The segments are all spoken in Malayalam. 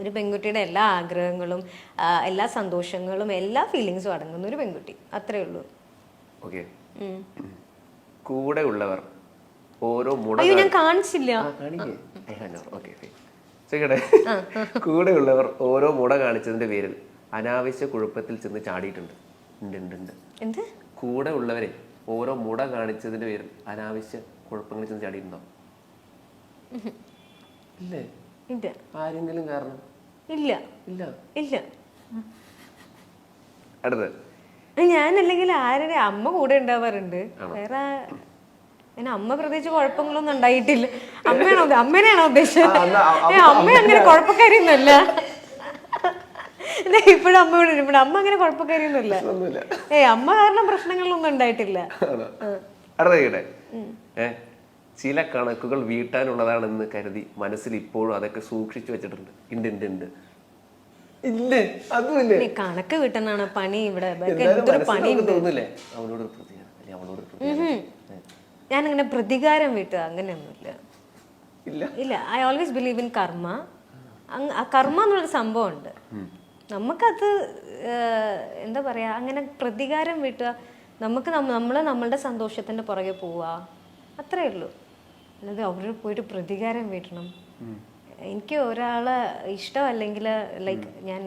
ഒരു പെൺകുട്ടിയുടെ എല്ലാ ആഗ്രഹങ്ങളും എല്ലാ സന്തോഷങ്ങളും എല്ലാ ഫീലിങ്സും അടങ്ങുന്ന ഒരു പെൺകുട്ടി. അത്രേ ഉള്ളൂ. ഓക്കെ. കൂടെ ഉള്ളവർ ഓരോ മുട അയ്യോ ഞാൻ കാണിച്ചില്ല. കൂടെ ഉള്ളവർ ഓരോ മുട കാണിച്ചതിന്റെ പേരിൽ അനാവശ്യ കുഴപ്പത്തിൽ ചെന്ന് ചാടിയിട്ടുണ്ട്. ഉണ്ട് എന്ത്? കൂടെ ഉള്ളവരെ ഓരോ മുട കാണിച്ചതിന്റെ പേരിൽ അനാവശ്യ കുഴപ്പങ്ങളിൽ ചെന്ന് ചാടിയിട്ടുണ്ടോ? ഇല്ലേ? ഇല്ല. ആരെങ്കിലും കാരണം? ഇല്ല. ഇല്ല. ഇല്ല. അടുത്ത് ഞാനല്ലെങ്കിൽ ആരുടെ അമ്മ കൂടെ ഉണ്ടാവാറുണ്ട്. വേറെ എന്നെ അമ്മ പ്രത്യേകിച്ച് കുഴപ്പങ്ങളൊന്നും ഉണ്ടായിട്ടില്ല. അമ്മയാണോ അമ്മേനെയാണോ ഉദ്ദേശിച്ചത്? അമ്മ അങ്ങനെ കുഴപ്പക്കാരിയൊന്നുമല്ല. ഇപ്പോഴും അമ്മ ഇവിടെ ഇരിപ്പുണ്ട് അമ്മ അങ്ങനെ കുഴപ്പക്കാരിയൊന്നുമല്ല. ഒന്നുമില്ല ഏ അമ്മ കാരണം പ്രശ്നങ്ങളൊന്നും ഉണ്ടായിട്ടില്ല? അടുത്ത ചില കണക്കുകൾ വീട്ടാനുള്ളതാണെന്ന് കരുതി മനസ്സിൽ ഇപ്പോഴും അതൊക്കെ സൂക്ഷിച്ചു വെച്ചിട്ടുണ്ട്. ഉണ്ട് ഉണ്ട് ഉണ്ട് ഇല്ലേ അതുമില്ലേ. കണക്ക് കിട്ടുന്നതാണ് പണി ഇവിടെ. തോന്നില്ലേ അവളോട് പ്രതികാരം. അവളോട് ഒരു പ്രതികാരം. വീട്ടുക അങ്ങനെയൊന്നുമില്ല. ഇല്ല. ഇല്ല ഐ ഓൾവേസ് ബിലീവ് ഇൻ കർമ്മ കർമ്മ എന്നുള്ളൊരു സംഭവം ഉണ്ട് നമുക്കത് എന്താ പറയാ അങ്ങനെ പ്രതികാരം വീട്ടുക. നമുക്ക് നമ്മൾ നമ്മളുടെ സന്തോഷത്തിന്റെ പുറകെ പോവുക. അത്രേ ഉള്ളൂ. അല്ലാതെ അവിടെ പോയിട്ട് പ്രതികാരം വീട്ടണം. എനിക്ക് ഒരാളെ ഇഷ്ടമല്ലെങ്കിൽ ലൈക്ക് ഞാൻ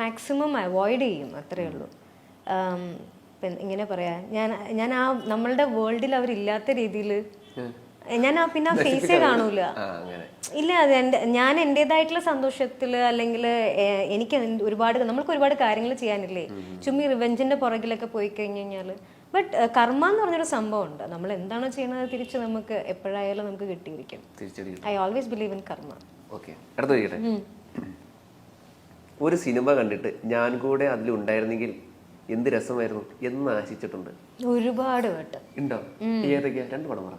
മാക്സിമം അവോയ്ഡ് ചെയ്യും അത്രയേ ഉള്ളൂ. ഇങ്ങനെ പറയാ ഞാൻ ഞാൻ ആ നമ്മളുടെ വേൾഡിൽ അവരില്ലാത്ത രീതിയിൽ ഞാൻ ആ പിന്നെ ആ ഫേസേ കാണൂല. ഇല്ല ഞാൻ എന്റെതായിട്ടുള്ള സന്തോഷത്തിൽ അല്ലെങ്കിൽ എനിക്ക് ഒരുപാട് നമ്മൾക്ക് ഒരുപാട് കാര്യങ്ങൾ ചെയ്യാനില്ലേ? ചുമ്മാ റിവെഞ്ചിന്റെ പുറകിലൊക്കെ പോയി കഴിഞ്ഞു കഴിഞ്ഞാൽ ബട്ട് കർമ്മ എന്ന് പറഞ്ഞൊരു സംഭവം ഉണ്ട് നമ്മൾ എന്താണോ ചെയ്യുന്നത് തിരിച്ച് നമുക്ക് എപ്പോഴായാലും നമുക്ക് കിട്ടിയിരിക്കും. I always believe in karma okay അടുത്ത ഒരു സിനിമ കണ്ടിട്ട് ഞാൻ കൂടെ അതിലുണ്ടായിരുന്നെങ്കിൽ എന്ത് രസമായിരുന്നു എന്ന് ആശിച്ചിട്ടുണ്ട്. ഒരുപാട് വട്ടം. ഉണ്ടോ? ഏതൊക്കെയാ? രണ്ട് പടം പറ.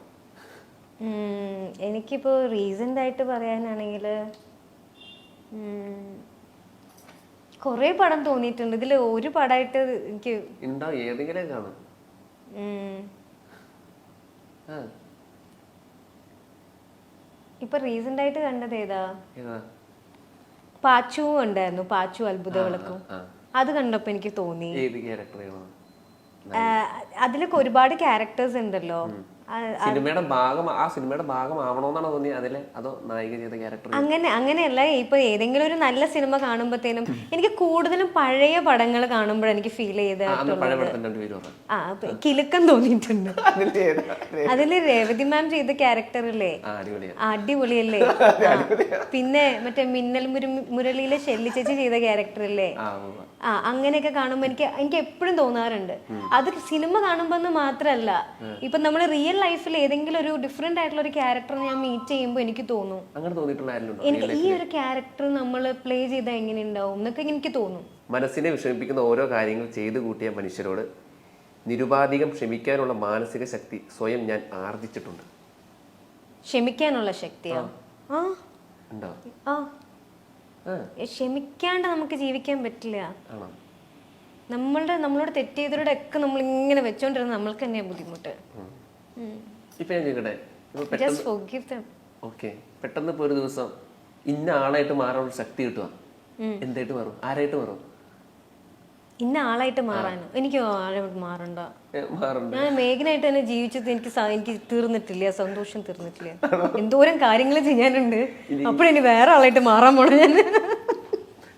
ഉം, എനിക്കിപ്പോ റീസെന്റ് ആയിട്ട് പറയാനാണെങ്കിൽ കുറേ പടം തോന്നിയിട്ടുണ്ട്. ഇതിൽ ഒരു പടമായിട്ട് എനിക്ക് ഉണ്ടോ? ഏതെങ്കിലും കാണും. ഇപ്പൊ റീസെന്റ് ആയിട്ട് കണ്ടത് ഏതാ? പാച്ചു ഉണ്ടായിരുന്നു പാച്ചു അത്ഭുത വിളക്കും അത് കണ്ടപ്പോ എനിക്ക് തോന്നി. അതിലൊക്കെ ഒരുപാട് ക്യാരക്ടേഴ്സ് ഉണ്ടല്ലോ. സിനിമയുടെ ഭാഗം ആ സിനിമയുടെ ഭാഗമാവണോന്നാണോ തോന്നിയത് അതിലെ? അതോ നായിക ചെയ്ത ക്യാരക്ടർ അങ്ങനെ അങ്ങനെയല്ല. ഇപ്പൊ ഏതെങ്കിലും ഒരു നല്ല സിനിമ കാണുമ്പോഴത്തേനും എനിക്ക് കൂടുതലും പഴയ പടങ്ങൾ കാണുമ്പോൾ എനിക്ക് ഫീൽ ചെയ്ത ആ കിലുക്കം തോന്നിയിട്ടുണ്ട്. അതിലെ രേവതി മാം ചെയ്ത ക്യാരക്ടറില്ലേ ആ അടിപൊളിയാ. അടിപൊളിയല്ലേ? പിന്നെ മറ്റേ മിന്നൽ മുരളിയിലെ ഷെല്ലി ചേച്ചി ചെയ്ത ക്യാരക്ടർ അല്ലേ ആ അങ്ങനെയൊക്കെ കാണുമ്പോൾ എനിക്ക് എനിക്ക് എപ്പോഴും തോന്നാറുണ്ട്. അത് സിനിമ കാണുമ്പോൾ മാത്രല്ല. ഇപ്പൊ നമ്മൾ റിയൽ ലൈഫിൽ ഏതെങ്കിലും ഒരു ഡിഫറെന്റ് ആയിട്ടുള്ള ഒരു ക്യാരക്ടർ ഞാൻ മീറ്റ് ചെയ്യുമ്പോൾ എനിക്ക് തോന്നും. അങ്ങനെ തോന്നിയിട്ടുള്ള ആരെങ്കിലും ഉണ്ടോ? എനിക്ക് ഈ ഒരു ക്യാരക്ടർ നമ്മൾ പ്ലേ ചെയ്താൽ എങ്ങനെ ഉണ്ടാവും എന്നൊക്കെ എനിക്ക് തോന്നും. മനസ്സിനെ വിഷമിപ്പിക്കുന്ന ഓരോ കാര്യങ്ങൾ ചെയ്തു കൂട്ടിയ മനുഷ്യരോട് നിരുപാധികം ക്ഷമിക്കാനുള്ള മാനസിക ശക്തി സ്വയം ഞാൻ ആർജിച്ചിട്ടുണ്ട്. ക്ഷമിക്കാനുള്ള ശക്തിയാ? ആ. ഉണ്ടോ? ആ. ആ. ഏ, ക്ഷമിക്കാണ്ട് നമുക്ക് ജീവിക്കാൻ പറ്റില്ല. ആണോ? നമ്മളുടെ നമ്മളോട് തെറ്റ് ചെയ്തവരുടെ ഒക്കെ നമ്മൾ ഇങ്ങനെ വെച്ചോണ്ടിരുന്ന നമ്മൾക്ക് തന്നെയാണ് ബുദ്ധിമുട്ട്. ഇപ്പൊ ഞാൻ ചോദിക്കട്ടെ ഓക്കെ പെട്ടെന്ന് ഇപ്പൊ ഒരു ദിവസം ഇന്ന ആളായിട്ട് മാറാനുള്ള ശക്തി കിട്ടുക എന്തായിട്ട് മാറും? ആരായിട്ട് മാറും? ഇന്ന ആളായിട്ട് മാറാനോ? എനിക്ക് മാറണ്ട. ഞാൻ മേഘനായിട്ട് തന്നെ ജീവിച്ചത് എനിക്ക് എനിക്ക് തീർന്നിട്ടില്ല സന്തോഷം തീർന്നിട്ടില്ല. എന്തോരം കാര്യങ്ങൾ ചെയ്യാനുണ്ട്. അപ്പോഴെനി വേറെ ആളായിട്ട് മാറാൻ പോണ ഞാൻ.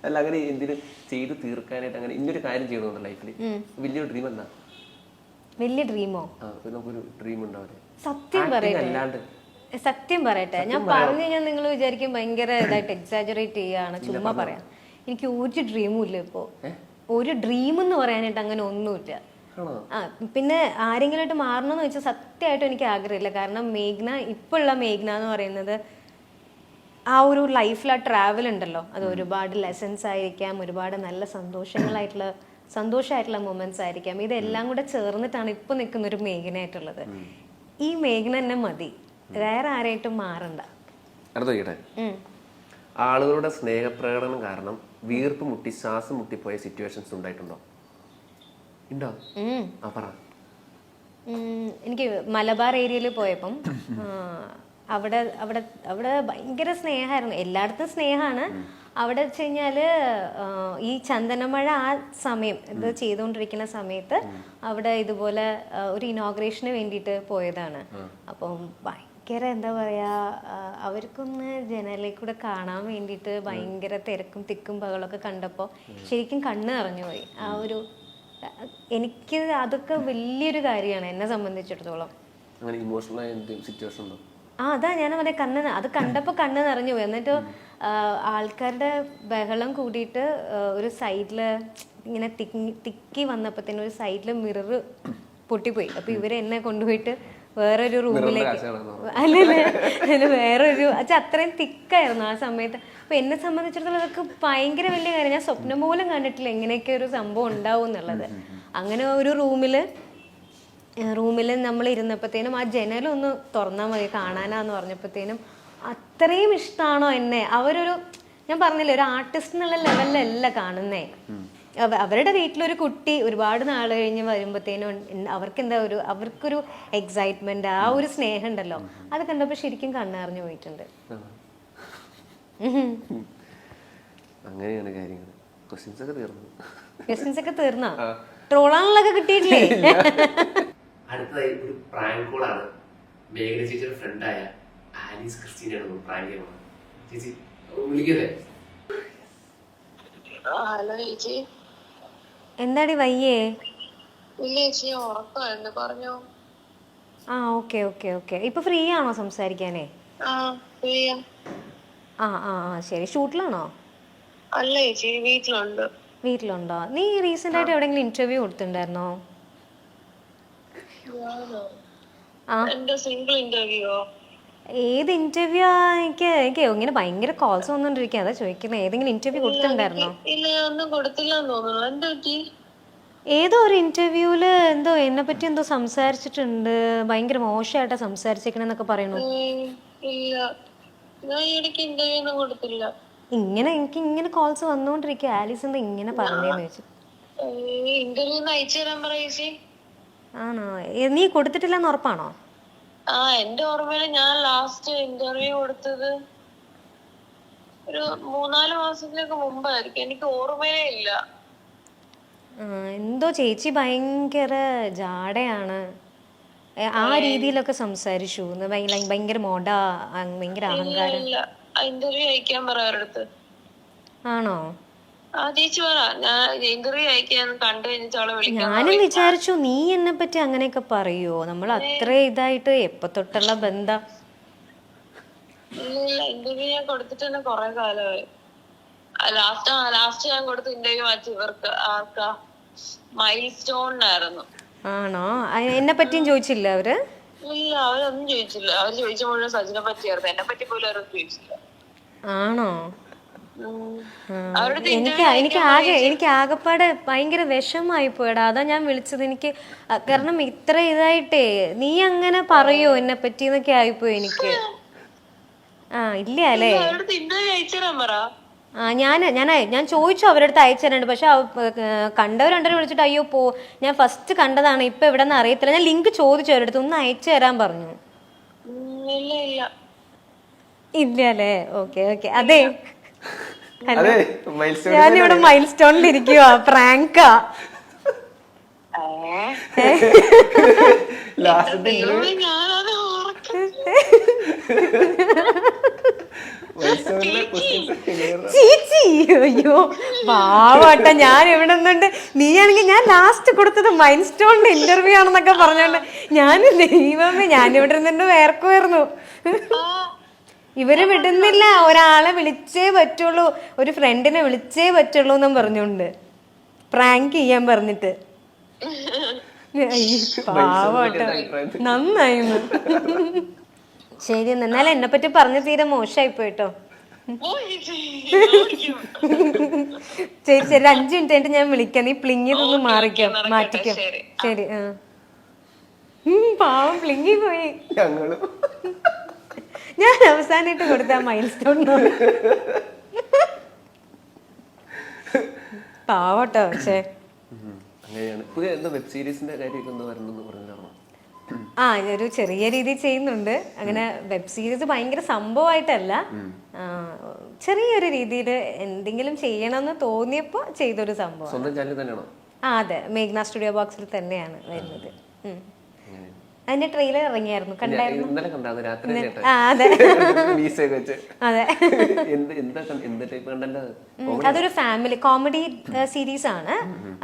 അല്ല അങ്ങനെ എന്തിനും ചെയ്ത് തീർക്കാനായിട്ട് അങ്ങനെ ഇന്നൊരു കാര്യം ചെയ്യണമെന്നുണ്ട് ലൈഫിൽ വലിയൊരു ഡ്രീം എന്താ? വലിയ ഡ്രീമോ ആ ഇപ്പൊ നമുക്കൊരു ഡ്രീം ഉണ്ടാവില്ലേ സത്യം പറയട്ടെ. സത്യം പറയട്ടെ. ഞാൻ പറഞ്ഞു കഴിഞ്ഞാൽ നിങ്ങൾ വിചാരിക്കും ഭയങ്കര ഇതായിട്ട് എക്സാജറേറ്റ് ചെയ്യാണ് ചുമ്മാ പറയാം. എനിക്ക് ഒരു ഡ്രീമും ഇല്ല ഇപ്പോ. ഒരു ഡ്രീം എന്ന് പറയാനായിട്ട് അങ്ങനെ ഒന്നുമില്ല. ആ പിന്നെ ആരെങ്കിലുമായിട്ട് മാറണമെന്ന് വെച്ചാൽ സത്യമായിട്ടും എനിക്ക് ആഗ്രഹമില്ല. കാരണം മേഘ്ന ഇപ്പോഴുള്ള മേഘ്ന എന്ന് പറയുന്നത് ആ ഒരു ലൈഫിൽ ആ ട്രാവൽ ഉണ്ടല്ലോ. അത് ഒരുപാട് ലെസൺസ് ആയിരിക്കാം ഒരുപാട് നല്ല സന്തോഷങ്ങളായിട്ടുള്ള സന്തോഷമായിട്ടുള്ള മൊമെന്റ്സ് ആയിരിക്കാം. ഇതെല്ലാം കൂടെ ചേർന്നിട്ടാണ് ഇപ്പൊ നിൽക്കുന്ന ഒരു മേഘനായിട്ടുള്ളത് ഈ മേഘന തന്നെ മതി. വേറെ ആരായിട്ടും മാറണ്ട. അടുത്ത ആളുകളുടെ സ്നേഹപ്രകടനം കാരണം വീർപ്പ് മുട്ടി ശ്വാസം മുട്ടിപ്പോയ സിറ്റുവേഷൻസ് ഉണ്ടായിട്ടുണ്ടോ? ഉണ്ടോ? ആ പറ. എനിക്ക് മലബാർ ഏരിയയിൽ പോയപ്പം അവിടെ അവിടെ അവിടെ ഭയങ്കര സ്നേഹമായിരുന്നു. എല്ലായിടത്തും സ്നേഹമാണ്. അവിടെ വെച്ച് കഴിഞ്ഞാൽ ഈ ചന്ദനമഴ ആ സമയം ഇത് ചെയ്തുകൊണ്ടിരിക്കുന്ന സമയത്ത് അവിടെ ഇതുപോലെ ഒരു ഇനോഗ്രേഷന് വേണ്ടിയിട്ട് പോയതാണ്. അപ്പം ഭയങ്കര എന്താ പറയാ ആ, അവർക്കൊന്ന് ജനലിൽ കൂടെ കാണാൻ വേണ്ടിയിട്ട് ഭയങ്കര തിരക്കും തിക്കും ബഹളമൊക്കെ കണ്ടപ്പോൾ ശരിക്കും കണ്ണ് നിറഞ്ഞു പോയി. ആ ഒരു എനിക്ക് അതൊക്കെ വലിയൊരു കാര്യമാണ് എന്നെ സംബന്ധിച്ചിടത്തോളം. ആ അതാ ഞാൻ പറയാം കണ്ണ് അത് കണ്ടപ്പോൾ കണ്ണ് നിറഞ്ഞു പോയി. എന്നിട്ട് ആൾക്കാരുടെ ബഹളം കൂടിയിട്ട് ഒരു സൈഡിൽ ഇങ്ങനെ തിക്കി തിക്കി വന്നപ്പോഴത്തേനും ഒരു സൈഡിൽ മിറർ പൊട്ടിപ്പോയി. അപ്പൊ ഇവർ എന്നെ കൊണ്ടുപോയിട്ട് വേറൊരു റൂമിലേക്ക് അല്ലല്ലേ അല്ലല്ല അതിന് വേറൊരു അച്ഛാ അത്രയും തിക്കായിരുന്നു ആ സമയത്ത്. അപ്പൊ എന്നെ സംബന്ധിച്ചിടത്തോളം അതൊക്കെ ഭയങ്കര വലിയ കാര്യം. ഞാൻ സ്വപ്നം പോലും കണ്ടിട്ടില്ല ഇങ്ങനെയൊക്കെ ഒരു സംഭവം ഉണ്ടാവും എന്നുള്ളത്. അങ്ങനെ ഒരു റൂമിൽ റൂമിൽ നമ്മൾ ഇരുന്നപ്പോഴത്തേനും ആ ജനലൊന്ന് തുറന്നാൽ മതി കാണാനാന്ന് പറഞ്ഞപ്പോഴത്തേനും അത്രയും ഇഷ്ടമാണോ എന്നെ? അവരൊരു ഞാൻ പറഞ്ഞില്ലേ ഒരു ആർട്ടിസ്റ്റ് എന്നുള്ള ലെവലിലല്ല കാണുന്നേ. അവ- അവരുടെ വീട്ടിലൊരു കുട്ടി ഒരുപാട് നാൾ കഴിഞ്ഞ് വരുമ്പോഴത്തേനും അവർക്ക് എന്താ ഒരു അവർക്കൊരു എക്സൈറ്റ്മെന്റ് ആ ഒരു സ്നേഹം ഉണ്ടല്ലോ അത് കണ്ടപ്പോൾ ശരിക്കും കണ്ണറിഞ്ഞു പോയിട്ടുണ്ട്. അങ്ങനെയാണ് കാര്യങ്ങൾ ക്വസ്റ്റ്യൻസ് ഒക്കെ തീർന്നു. ക്വസ്റ്റ്യൻസ് ഒക്കെ തീർന്നോ? ട്രോളാനുള്ളൊക്കെ കിട്ടിയിട്ടില്ലേ? അടുത്തതായി ഒരു പ്രാങ്ക് കോളാണ് മേഘന ചേച്ചിയുടെ ഫ്രണ്ടായ ആലീസ് ക്രിസ്റ്റീനയുടെ നമ്മൾ പ്രാങ്ക് ചെയ്യുന്നത് ചേച്ചി വിളിക്കല്ലേ ആ, ഹലോ ചേച്ചി. എന്താടി വയ്യേ? ഇല്ല ചേച്ചി ഉറക്കമായിരുന്നു. പറഞ്ഞോ? ആ ഓക്കെ ഓക്കെ ഓക്കെ. ഇപ്പൊ ഫ്രീ ആണോ സംസാരിക്കാനേ? ആ ആ. ആ ശരി. ഷൂട്ടിലാണോ? അല്ല ചേച്ചി വീട്ടിലുണ്ട്. വീട്ടിലുണ്ടോ? നീ റീസെന്റ് ആയിട്ട് എവിടെങ്കിലും ഇന്റർവ്യൂ കൊടുത്തിട്ടുണ്ടായിരുന്നോ? ആ. എന്റെ സിംഗിൾ ഇന്റർവ്യൂയോ ഏത് ഇന്റർവ്യൂ എനിക്ക് എനിക്ക് ഇങ്ങനെ ഭയങ്കര കോൾസ് വന്നോണ്ടിരിക്കുക അതാ ചോദിക്കുന്നത് ഏതെങ്കിലും ഇന്റർവ്യൂ കൊടുത്തിട്ടുണ്ടായിരുന്നോ? ഇല്ല ഒന്നും കൊടുത്തില്ലെന്ന് തോന്നുന്നു. എന്താ പറ്റി? ഏതോ ഒരു ഇന്റർവ്യൂൽ എന്തോ എന്നെ പറ്റി എന്തോ സംസാരിച്ചിട്ടുണ്ട്. ഭയങ്കര മോശമായിട്ടാ സംസാരിച്ചേക്കണെന്നൊക്കെ പറയണു. ഇല്ല. ഞാൻ ഈ ഇടയ്ക്ക് ഇന്റർവ്യൂ ഒന്നും കൊടുത്തില്ല. ഇങ്ങനെ എനിക്ക് ഇങ്ങനെ കോൾസ് വന്നോണ്ടിരിക്കുക ആലീസ് എന്താ ഇങ്ങനെ പറഞ്ഞേന്ന് ചോദിച്ചു ഇന്റർവ്യൂ ഒന്ന് അയച്ചു തരാൻ പറ ചേച്ചി. ആണോ? നീ കൊടുത്തിട്ടില്ലെന്ന് ഉറപ്പാണോ? ആ എന്റെ ഓർമ്മയിൽ ഞാൻ ലാസ്റ്റ് ഇന്റർവ്യൂ കൊടുത്തത് ഒരു മൂന്നാൽ മാസത്തിനൊക്കെ മുമ്പായിരിക്കും. എനിക്ക് ഓർമ്മയേ ഇല്ല. എന്തോ ചേച്ചി ഭയങ്കര ജാടയാണ്. ആ രീതിയിലൊക്കെ സംസാരിച്ചു. ഭയങ്കര മോഡ ഭയങ്കര അഹങ്കാരം. ഇന്റർവ്യൂ അയക്കാൻ പറ അവരടുത്ത് ആണോ? ഞാനും വിചാരിച്ചു നീ എന്നെ പറ്റി അങ്ങനെയൊക്കെ പറയോ? നമ്മൾ അത്ര ഇതായിട്ട് എപ്പൊ തൊട്ടുള്ള ബന്ധം? ഇല്ല ഇല്ല ഇന്റർവ്യൂ ഞാൻ കൊടുത്തിട്ട് തന്നെ കൊറേ കാലമായി. ലാസ്റ്റ് ഞാൻ കൊടുത്ത ഇന്റർവ്യൂ വായിച്ചു ഇവർക്ക് ആർക്കാ? മൈൽ സ്റ്റോണിനായിരുന്നു ആണോ? എന്നെ പറ്റിയും ചോദിച്ചില്ല അവർ? ഇല്ല അവരൊന്നും ചോദിച്ചില്ല. അവർ ചോദിച്ച മുഴുവൻ സജിനെ പറ്റിയായിരുന്നു. എന്നെ പറ്റി പോലും അവരൊന്നും ചോദിച്ചില്ല. ആണോ? എനിക്ക് എനിക്ക് ആകെ എനിക്ക് ആകെപ്പാടെ ഭയങ്കര വിഷമായി പോയടാ. അതാ ഞാൻ വിളിച്ചത്. എനിക്ക് കാരണം ഇത്ര ഇതായിട്ടേ നീ അങ്ങനെ പറയോ എന്നെ പറ്റി എന്നൊക്കെ ആയിപ്പോയി എനിക്ക്. ആ ഇല്ല അല്ലേ? അവരടുത്ത് ആ ഞാൻ ഞാൻ ഞാൻ ചോദിച്ചു അവരുടെ അടുത്ത് അയച്ചു തരാനുണ്ട് പക്ഷെ കണ്ടവർ രണ്ടരും വിളിച്ചിട്ട് അയ്യോ പോ ഞാൻ ഫസ്റ്റ് കണ്ടതാണ്. ഇപ്പൊ എവിടെ നിന്ന് അറിയത്തില്ല. ഞാൻ ലിങ്ക് ചോദിച്ചു അവരുടെ അടുത്ത് ഒന്ന് അയച്ചു തരാൻ പറഞ്ഞു. ഇല്ല അല്ലേ? Okay okay. അതെ. അതെ ഞാനിവിടെ മൈൽ സ്റ്റോണിൽ ഇരിക്കുക പ്രാങ്കാ. ലാസ്റ്റ് ചീച്ചി. അയ്യോ പാവട്ട. ഞാൻ ഇവിടെ നിന്നുണ്ട്. നീയാണെങ്കിൽ ഞാൻ ലാസ്റ്റ് കൊടുത്തത് മൈൻ സ്റ്റോണിന്റെ ഇന്റർവ്യൂ ആണെന്നൊക്കെ പറഞ്ഞോണ്ട് ഞാൻ ദൈവമേ ഞാൻ ഇവിടെ നിന്നുണ്ട് വേർക്കുമായിരുന്നു ഇവർ വിടുന്നില്ല. ഒരാളെ വിളിച്ചേ പറ്റുള്ളൂ. ഒരു ഫ്രണ്ടിനെ വിളിച്ചേ പറ്റുള്ളൂ എന്നും പറഞ്ഞുകൊണ്ട് പ്രാങ്ക് ചെയ്യാൻ പറഞ്ഞിട്ട്. നന്നായി നന്നായിരുന്നു ശരി എന്നാലും എന്നെ പറ്റി പറഞ്ഞു തീരെ മോശമായി പോയിട്ടോ. ശരി ശരി അഞ്ചു മിനിറ്റ് ആയിട്ട് ഞാൻ വിളിക്കാം. നീ പ്ലിങ് ഇതൊന്ന് മാറിക്കോ. മാറ്റിക്കോ. ശരി. ശരി ആ. പാവം പ്ലിങ്ങി പോയി. ഞങ്ങളും. ഞാൻ അവസാനമായിട്ട് കൊടുത്ത മൈൽ സ്റ്റോൺ പാവട്ടോ പക്ഷേ. അങ്ങനെയാണ്. പുതിയ എന്താ വെബ് സീരീസിന്റെ കാര്യമൊക്കെ എന്താ വരണമെന്ന് പറഞ്ഞാണോ ആ ഒരു ചെറിയ രീതിയിൽ ചെയ്യുന്നുണ്ട്. അങ്ങനെ വെബ് സീരീസ് ഭയങ്കര സംഭവമായിട്ടല്ല. ചെറിയൊരു രീതിയിൽ എന്തെങ്കിലും ചെയ്യണമെന്ന് തോന്നിയപ്പോൾ ചെയ്തൊരു സംഭവം സ്വന്തം ചാനൽ തന്നെയാണോ? ആ അതെ. മേഘ്ന സ്റ്റുഡിയോ ബോക്സിൽ തന്നെയാണ് വരുന്നത്. അതിന്റെ ട്രെയിലർ ഇറങ്ങിയായിരുന്നു. കണ്ടായിരുന്നു? ഇന്നലെ കണ്ടായിരുന്നു. രാത്രി അതെ. മീസയൊക്കെ വെച്ച്. അതെ. എന്ത് എന്താ കണ്ട- എന്ത് ടൈപ്പ് കണ്ടന്റ് അതൊരു ഫാമിലി കോമഡി സീരീസ് ആണ്.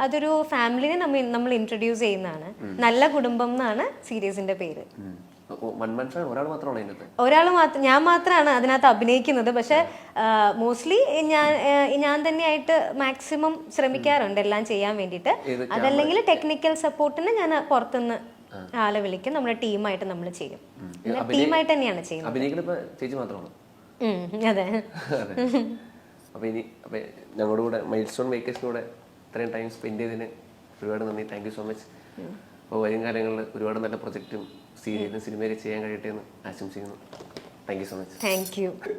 അതൊരു ഫാമിലിനെ നമ്മൾ നമ്മൾ ഇൻട്രൊഡ്യൂസ് ചെയ്യുന്നതാണ്. നല്ല കുടുംബം എന്നാണ് സീരീസിന്റെ പേര്. ഒരാൾ മാത്രം ഞാൻ മാത്രമാണ് അതിനകത്ത് അഭിനയിക്കുന്നത്. പക്ഷെ മോസ്റ്റ്ലി ഞാൻ ഞാൻ തന്നെയായിട്ട് മാക്സിമം ശ്രമിക്കാറുണ്ട്. എല്ലാം ചെയ്യാൻ വേണ്ടിയിട്ട്. അതല്ലെങ്കിൽ ടെക്നിക്കൽ സപ്പോർട്ടിന് ഞാൻ പുറത്തുനിന്ന് ആളെ വിളിക്കും നമ്മുടെ ടീമായിട്ട് നമ്മൾ ചെയ്യും. ടീമായിട്ട് തന്നെയാണ് ചെയ്യുന്നത്. അഭിനയിക്കുന്ന ഇപ്പൊ ചേച്ചി മാത്രമാണോ? അതെ. അപ്പൊ ഇനി അപ്പൊ ഞങ്ങളുടെ കൂടെ മൈൽ സ്റ്റോൺ മേക്കേഴ്സിന്റെ കൂടെ ഇത്രയും ടൈം സ്പെൻഡ് ചെയ്തതിന് ഒരുപാട് നന്ദി. താങ്ക് യു സോ മച്ച് അപ്പോൾ വരും കാലങ്ങളിൽ ഒരുപാട് നല്ല പ്രൊജക്റ്റും സീരിയലും സിനിമയൊക്കെ ചെയ്യാൻ കഴിയട്ടെ എന്ന് ആശംസിക്കുന്നു. Thank you so much thank you